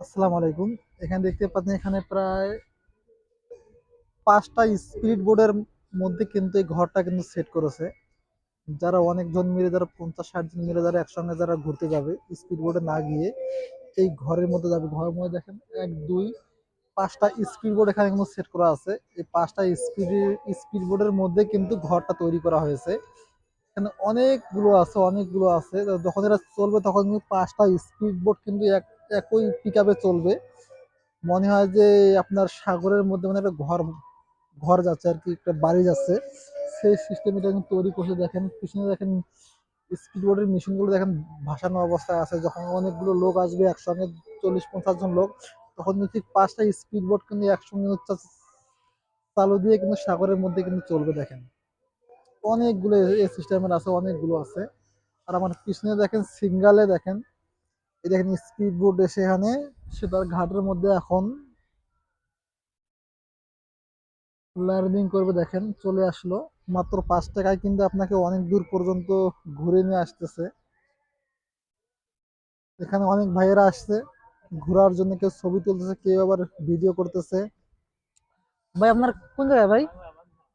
আসসালামু আলাইকুম। এখানে দেখতে পাচ্ছেন, এখানে প্রায় পাঁচটা স্পিড বোর্ডের মধ্যে কিন্তু এই ঘরটা কিন্তু সেট করেছে। যারা অনেকজন মিলে, যারা পঞ্চাশ, ষাট জন মিলে, যারা একসঙ্গে যারা ঘুরতে যাবে, স্পিড বোর্ডে না গিয়ে এই ঘরের মধ্যে যাবে। ঘরের মধ্যে দেখেন, এক, দুই, পাঁচটা স্পিড বোর্ড এখানে কিন্তু সেট করা আছে। এই পাঁচটা স্পিড স্পিড বোর্ডের মধ্যে কিন্তু ঘরটা তৈরি করা হয়েছে। এখানে অনেকগুলো আছে অনেকগুলো আছে। যখন এরা চলবে তখন কিন্তু পাঁচটা স্পিড বোট কিন্তু এক একই পিক চলবে। মনে হয় যে আপনার সাগরের মধ্যে মানে একটা ঘর ঘর যাচ্ছে আর কি, একটা বাড়ি যাচ্ছে। সেই সিস্টেম এটা তৈরি করছে। দেখেন, পিছনে দেখেন স্পিড বোটের মেশিনগুলো দেখেন ভাসানো অবস্থায় আছে। যখন অনেকগুলো লোক আসবে, একসঙ্গে চল্লিশ, পঞ্চাশ জন লোক, তখন কিন্তু ঠিক পাঁচটা স্পিড বোট কিন্তু একসঙ্গে চালু দিয়ে কিন্তু সাগরের মধ্যে কিন্তু চলবে। দেখেন, অনেকগুলো এই সিস্টেমের আছে, অনেকগুলো আছে। আর আমার পিছনে দেখেন, সিঙ্গালে দেখেন এই দেখেন স্পিড বোট এসে এখানে সেটার ঘাটের মধ্যে এখন লার্নিং করবে দেখেন চলে আসলো। মাত্র পাঁচ টাকায় কিন্তু আপনাকে অনেক দূর পর্যন্ত ঘুরে নিয়ে আসতেছে। এখানে অনেক ভাইয়েরা আসছে ঘোরার জন্য কেউ ছবি তুলতেছে কেউ আবার ভিডিও করতেছে। ভাই আপনার কোন জায়গায় ভাই?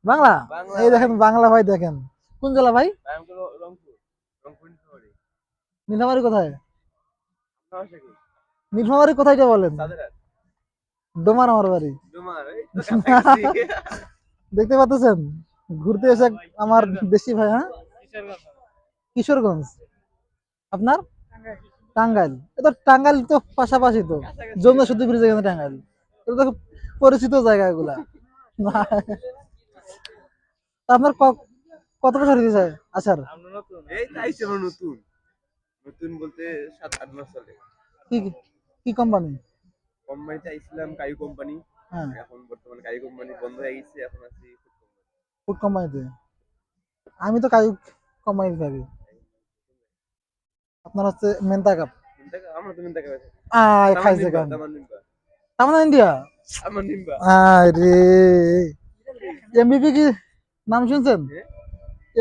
বাংলা? এই দেখেন বাংলা ভাই দেখেন। কোন জেলা ভাই? নীলফামারি কোথায়? নীলফামারি কোথায়টা বলেন? ডোমার আমার বাড়ি দেখতে পাচ্ছেন? ঘুরতে এসে আমার দেশি ভাই হ্যাঁ? কিশোরগঞ্জ। আপনার? টাঙ্গাইল। এ তো টাঙ্গাইল তো পাশাপাশি তো। যমুনা শুদ্ধ ব্রিজ এখানে টাঙ্গাইল। এটা তো খুব পরিচিত জায়গা এগুলা আপনার কত বছর এই তাই নতুন। নতুন বলতে সাত আট মাস চলে। কি কি কোম্পানি কোম্পানিতে আইছিলাম কায়ু কোম্পানি হ্যাঁ। এখন বর্তমানে কায়ু কোম্পানি বন্ধ হয়ে গেছে এখন আছি ফুড। কোম্পানিতে আমি তো কাজু কোম্পানিতে থাকি আপনার হচ্ছে মেন্তা কাপ আমরা তো মিন্তা কাছে আয় খাইছে কাম আমার ইন্ডিয়া? আমার নিম্বা। আরে। এমবিপি কি? নাম শুনছেন? হ্যাঁ?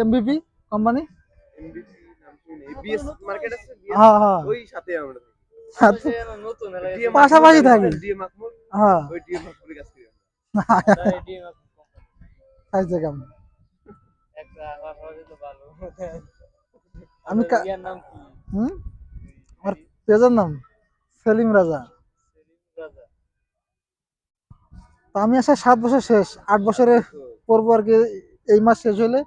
এমবিপি কোম্পানি নাম শুনি বিএস মার্কেট আছে হ্যাঁ হ্যাঁ। ওই সাথে আমরা পাশাপাশি থাকি। হ্যাঁ। ওই ডিএম মাকমুদের কাছ থেকে। খাইছে কাম আমি কা- হুম? আমার পেজের নাম সেলিম রাজা। তো আমি আসা সাত বছর শেষ আট বছরে পড়ব আর কি এই মাস শেষ হলে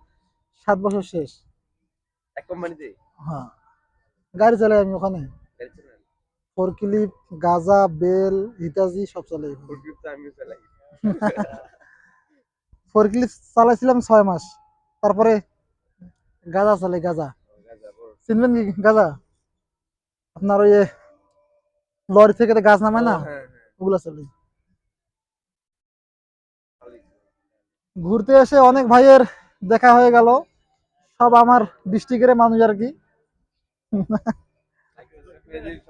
সাত বছর শেষ। এক কোম্পানিতে হ্যাঁ গাড়ি চালাই আমি ওখানে। চালান গাজা বেল হিটাজি সব চালাই ফুড গ্রুপ তো আমিও চালাই। ফোর চালাইছিলাম ছয় মাস। তারপরে গাজা চালাই গাজা। চিনবেন কি গাজা? আপনার ওই লরি থেকে তো গাছ নামায় না? হ্যাঁ হ্যাঁ। ওগুলা চালাই। ঘুরতে এসে অনেক ভাইয়ের দেখা হয়ে গেল। সব আমার ডিস্ট্রিক্টের মানুষ আর কি। Thank you.